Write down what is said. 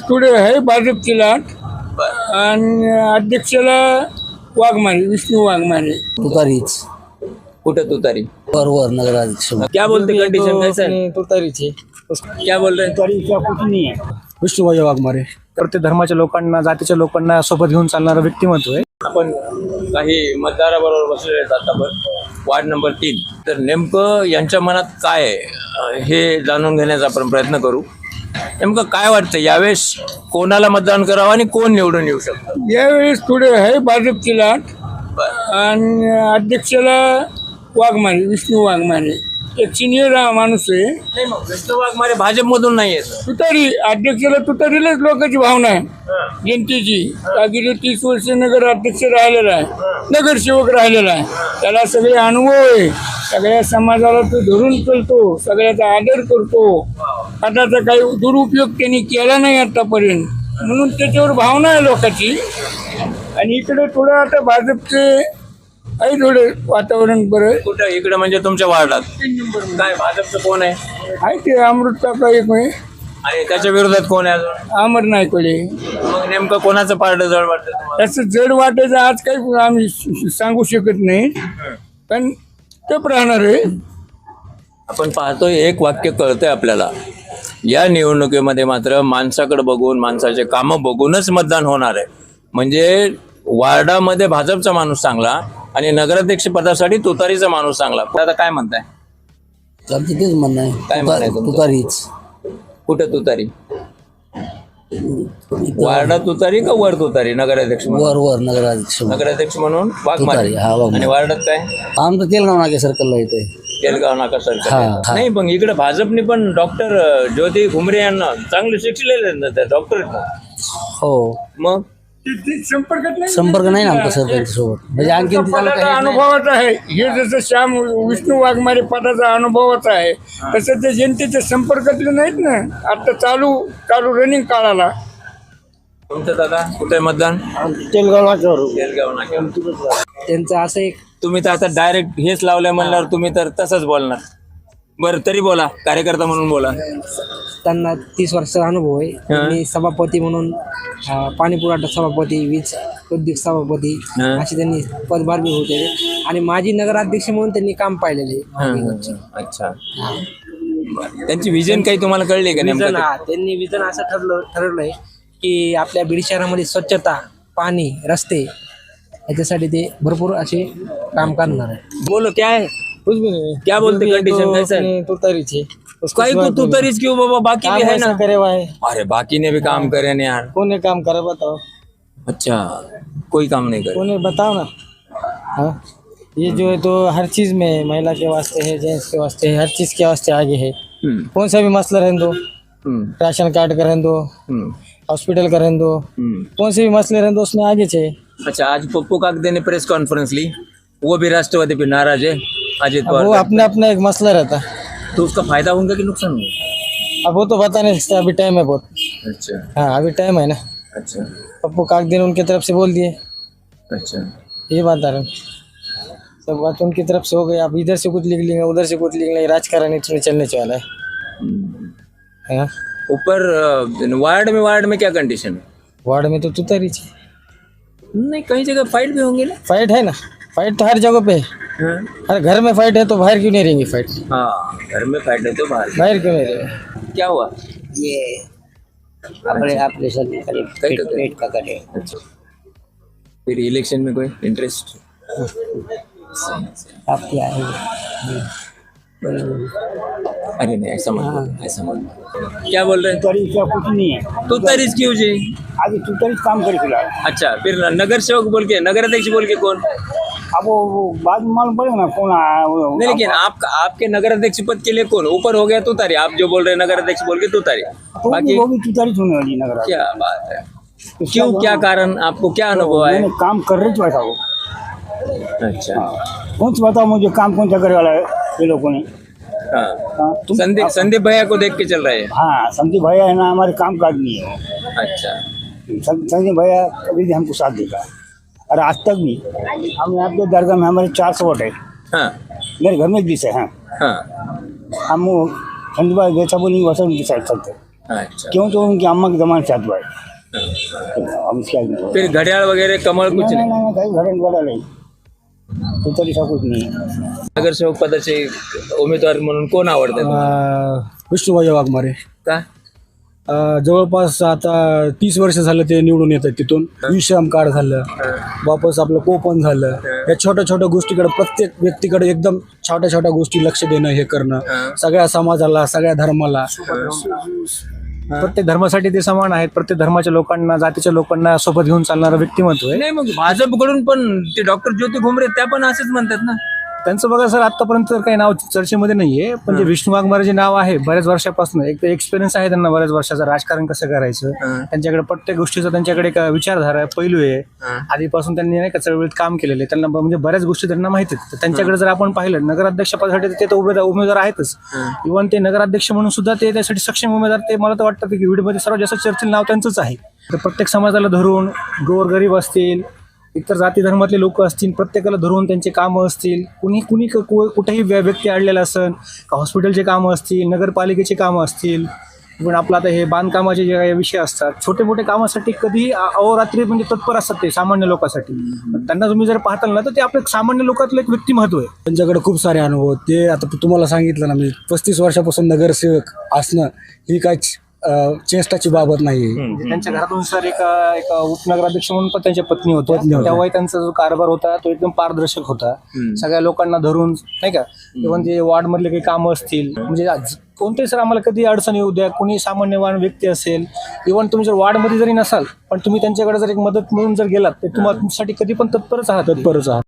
थोडे आहे भाजपची लाट. आणि अध्यक्षाला वाघमारे विष्णू वाघमारे. तुतारीच. कुठं तू तरी बरोबर नगराध्यक्ष. क्या बोलते कंडिशन है तुतारीचे क्या बोल रहे हैं विष्णुभाई वाघमारे. प्रत्येक धर्माच्या लोकांना जातीच्या लोकांना सोबत घेऊन चालणारं व्यक्तिमत्व आहे. आपण काही मतदाराबरोबर बसलेले आहेत आता पण. वार्ड नंबर तीन. तर नेमकं यांच्या मनात काय आहे? अं, हे जाणून घेण्याचा आपण प्रयत्न करू. नेमकं काय वाटतं? यावेळेस कोणाला मतदान करावं आणि कोण निवडून येऊ शकतं? यावेळेस थोडे आहे भाजपची लाट आणि अध्यक्षाला वाघमारे विष्णू वाघमारे. एक सिनियर माणूस आहे. नाही मग विष्णू वाघमारे भाजपमधून नाही येत. तुतारी अध्यक्षाला तुतारीलाच लोकांची भावना आहे. जनतेची. का गेली तीस वर्ष नगर अध्यक्ष राहिलेला आहे. नगरसेवक राहिलेला आहे. त्याला सगळे अनुभव आहे. सगळ्या समाजाला तो धरून चालतो. सगळ्याचा आदर करतो. आताचा काही दुरुपयोग त्यांनी केला नाही आतापर्यंत. म्हणून त्याच्यावर भावना आहे लोकांची. आणि इकडे थोडं आता भाजपचे आहे थोडे वातावरण बरं. कुठं? इकडे म्हणजे तुमच्या वार्डात? काय भाजपचं कोण आहे? आहे ते अमृत काका एक आहे. आणि त्याच्या विरोधात कोण आहे अजून? अमर नायकोले मग नेमकं कोणाचं पारड जड वाटतं त्याचं जड वाटायचं आज काही आम्ही सांगू शकत नाही. पण टप राहणार आहे. आपण पाहतोय एक वाक्य कळतंय आपल्याला. या निवडणुकीमध्ये मात्र माणसाकडे बघून माणसाचे कामं बघूनच मतदान होणार आहे. म्हणजे वार्डामध्ये भाजपचा माणूस चांगला आणि नगराध्यक्ष पदासाठी तुतारीचा माणूस चांगला. आता काय म्हणताय? आमचं तेच म्हणणं काय आहे तुमचं? तुतारीच. कुठं तुतारी? वार्डा तुतारी का वर तुतारी नगराध्यक्ष म्हणून? वर वर नगराध्यक्ष नगराध्यक्ष म्हणून तुतारी, हा, वाघमारे. आणि वार्डात काय? आमचं तेलगाव नाके सर्कलला येते केलगाव नाका सरकार. नाही पण इकडे भाजपने पण डॉक्टर ज्योती घुमरे यांना चांगले शिक्षलेले आहेत ना त्या डॉक्टर हो. मग? संपर्क नाही ना? आमचा म्हणजे काही अनुभवाचा आहे. हे जसं श्याम विष्णू वाघमारे पदाचा अनुभवाचा आहे तसं ते जनतेच्या संपर्कातले नाहीत ना. आता चालू चालू रनिंग काळाला. तुमचं दादा कुठे मतदान? तेलगाव केलगाव नाका त्यांचं असं एक तुम्ही तर आता डायरेक्ट हेच लावलंय म्हणल्यावर तुम्ही तर तसंच बोलणार. बरं तरी बोला. कार्यकर्ता म्हणून बोला. त्यांना तीस वर्षाचा अनुभव आहे. त्यांनी सभापती म्हणून अं, पाणी पुरवठा सभापती वीज उद्योग सभापती हा. असे त्यांनी पदभार बी होते. आणि माजी नगराध्यक्ष म्हणून त्यांनी काम पाहिलेले अच्छा. बरं. त्यांची विजन काही तुम्हाला कळली का विजन नेमकं हा त्यांनी विजन असं ठरलं ठरवलंय की आपल्या बीड शहरामध्ये स्वच्छता पाणी रस्ते याच्यासाठी ते भरपूर असे काम करणार आहे. बोलो क्या है? कुछ भी नहीं क्या बोलते कंडिशन कैसा है? तुतारीचे काही तो तू तरीच क्यों बाबा बाकी भी है ना? करे हुआ है अरे बाकी ने भी काम करे ना यार। कौन है काम करे बताओ? अच्छा कोई काम नहीं करे। कौन है बताओ ना? हाँ? ये जो है तो हर चीज़ में महिला के वास्ते है जेंट्स के वास्ते है हर चीज़ के वास्ते आगे है। हम्म, कौन सा भी मसला रहने दो। हम्म, राशन कार्ड का रहने दो। हम्म, हॉस्पिटल का रहने दो. कौन से भी मसले रहने दो उसमें आगे छे अच्छा आज पप्पू काकदे ने प्रेस कॉन्फ्रेंस ली. वो भी राष्ट्रवादी पे नाराज़ है. अजित अब वो पवार अपना अपना एक मसला रहता है। तो उसका फ़ायदा होगा कि नुकसान होगा? अब वो तो बता नहीं सकते अभी टाइम है बहुत। अच्छा। हाँ अभी टाइम है ना। अच्छा। पप्पू काक दिन उनकी तरफ़ से बोल दिए। अच्छा। ये बात आ रहा हूँ। सब बात उनकी तरफ़ से हो गई। आप इधर से कुछ लिख लेंगे उधर से कुछ लिख लेंगे। राजकारण इसमें चलने वाला है। हाँ। ऊपर अ, वार्ड में वार्ड में क्या कंडीशन है? वार्ड में तो तुतारी छे नहीं कई जगह फाइट भी होंगे ना। फाइट है ना? फाइट तो हर जगह पे है। हाँ, हर घर में फाइट है तो बाहर क्यों नहीं रहेंगी फाइट हाँ घर में फाइट है तो बाहर। बाहर क्यों नहीं रहेगी? क्या हुआ? ये अपने ऑपरेशन कहीं तो पेट का करे अच्छा। फिर इलेक्शन में कोई इंटरेस्ट आप क्या है? अरे नहीं ऐसा मत ऐसा मत क्या बोल रहे हैं? तरी क्या कुछ नहीं है। तू तरीच क्यों जी? आगे तू तरी काम करे फ़िलहाल। अच्छा फिर नगर सेवक बोल के नगर अध्यक्ष बोल के कौन? अब वो बाद में मालूम पड़ेगा ना कौन आया नहीं लेकिन आपका आपके नगर अध्यक्ष पद के लिए कौन? ऊपर हो गया तू तारी। आप जो बोल रहे हैं नगर अध्यक्ष बोल के तू तारी। तो बाकी वो भी तू तारीफ़ होने वाली नगर क्या बात है। क्यों क्या कारण? आपको क्या अनुभव है काम कर रहे थे वो अच्छा। कौन सा बताओ मुझे काम कौन सा करे वाला है ये लोगों ने? हाँ हाँ, संदीप संदीप भैया को देख के चल रहे हैं? हाँ संदीप भैया है ना हमारे काम का आदमी है। अच्छा। संदीप भैया कभी भी हमको साथ देगा और आज तक भी हम यहाँ पे दरगाह में हमारे चार सौ वोट है। हाँ। मेरे घर में बीस है हाँ। हाँ। हम वो संदीप भाई जैसा बोलेंगे वैसा उनके साथ चलते अच्छा। क्यों? तो उनकी अम्मा की जमान साथ है। हम फिर घड्याळ वगैरे कमळ कुछ नाही नहीं काही घडण घडा नाही। नाही. नगरसेवक पदाचे उमेदवार म्हणून कोण आवडतात विष्णुभाई वाघमारे. का? अं, जवळपास आता तीस वर्ष झालं ते निवडून येतात तिथून. विश्राम कार्ड झालं. वापस आपलं कोपन झालं. या छोट्या छोट्या गोष्टीकडे प्रत्येक व्यक्तीकडे एकदम छोट्या छोट्या गोष्टी लक्ष देणं हे करणं. सगळ्या समाजाला सगळ्या धर्माला. प्रत्येक धर्मासाठी ते समान आहेत. प्रत्येक धर्माच्या लोकांना जातीच्या लोकांना सोबत घेऊन चालणारं व्यक्तिमत्व आहे. नाही मग भाजपकडून पण ते डॉक्टर ज्योती घुमरे त्या पण असेच म्हणतात ना. त्यांचं बघा सर आतापर्यंत तर काही नाव चर्चेमध्ये नाहीये पण जे विष्णू वाघमारे जे नाव आहे बऱ्याच वर्षापासून एक तर एक्सपिरियन्स आहे त्यांना बऱ्याच वर्षाचं राजकारण कसं करायचं त्यांच्याकडे प्रत्येक गोष्टीचा त्यांच्याकडे एक विचारधारा आहे पैलू आहे. आधीपासून त्यांनी नाही का चळवळीत काम केलेलं आहे. त्यांना म्हणजे बऱ्याच गोष्टी त्यांना माहिती आहेत. तर त्यांच्याकडे जर आपण पाहिलं नगराध्यक्ष पदासाठी ते तर उमेदवार उमेदवार आहेतच. इव्हन ते नगराध्यक्ष म्हणून सुद्धा ते त्यासाठी सक्षम उमेदवार ते मला तर वाटतं की व्हिडिओमध्ये सर्वात जास्त चर्चेल नाव त्यांचंच आहे. तर प्रत्येक समाजाला धरून गोरगरीब असतील इतर जाती धर्मातले लोक असतील प्रत्येकाला धरून त्यांचे कामं असतील कुणी कुणी क- कु- कुठेही व्य- व्यक्ती अडलेला असेल का हॉस्पिटलचे कामं असतील नगरपालिकेचे कामं असतील पण आपलं आता हे बांधकामाचे जे काही विषय असतात छोटे मोठे कामासाठी कधीही अहोरात्री म्हणजे तत्पर असतात ते सामान्य लोकांसाठी. त्यांना तुम्ही जर पाहताल ना तर ते आपलं सामान्य लोकातलं एक व्यक्तिमत्व आहे. त्यांच्याकडे खूप सारे अनुभव ते आता तुम्हाला सांगितलं ना म्हणजे पस्तीस वर्षापासून नगरसेवक असणं ही काय अं, चेष्टाची बाबत नाही. म्हणजे त्यांच्या घरातून सर एका एका उपनगराध्यक्ष म्हणून पण त्यांच्या पत्नी होत्या. तेव्हाही त्यांचा जो कारभार होता तो एकदम पारदर्शक होता. सगळ्या लोकांना धरून नाही का? इव्हन ते वॉर्ड मधले काही कामं असतील म्हणजे आज कोणतेही सर आम्हाला कधी अडचण येऊ द्या कोणी सामान्यवान व्यक्ती असेल इव्हन तुम्ही जर वॉर्डमध्ये जरी नसाल पण तुम्ही त्यांच्याकडे जर एक मदत म्हणून जर गेलात तर तुम्हाला तुमच्यासाठी कधी पण तत्परच आहात तत्परच आहात.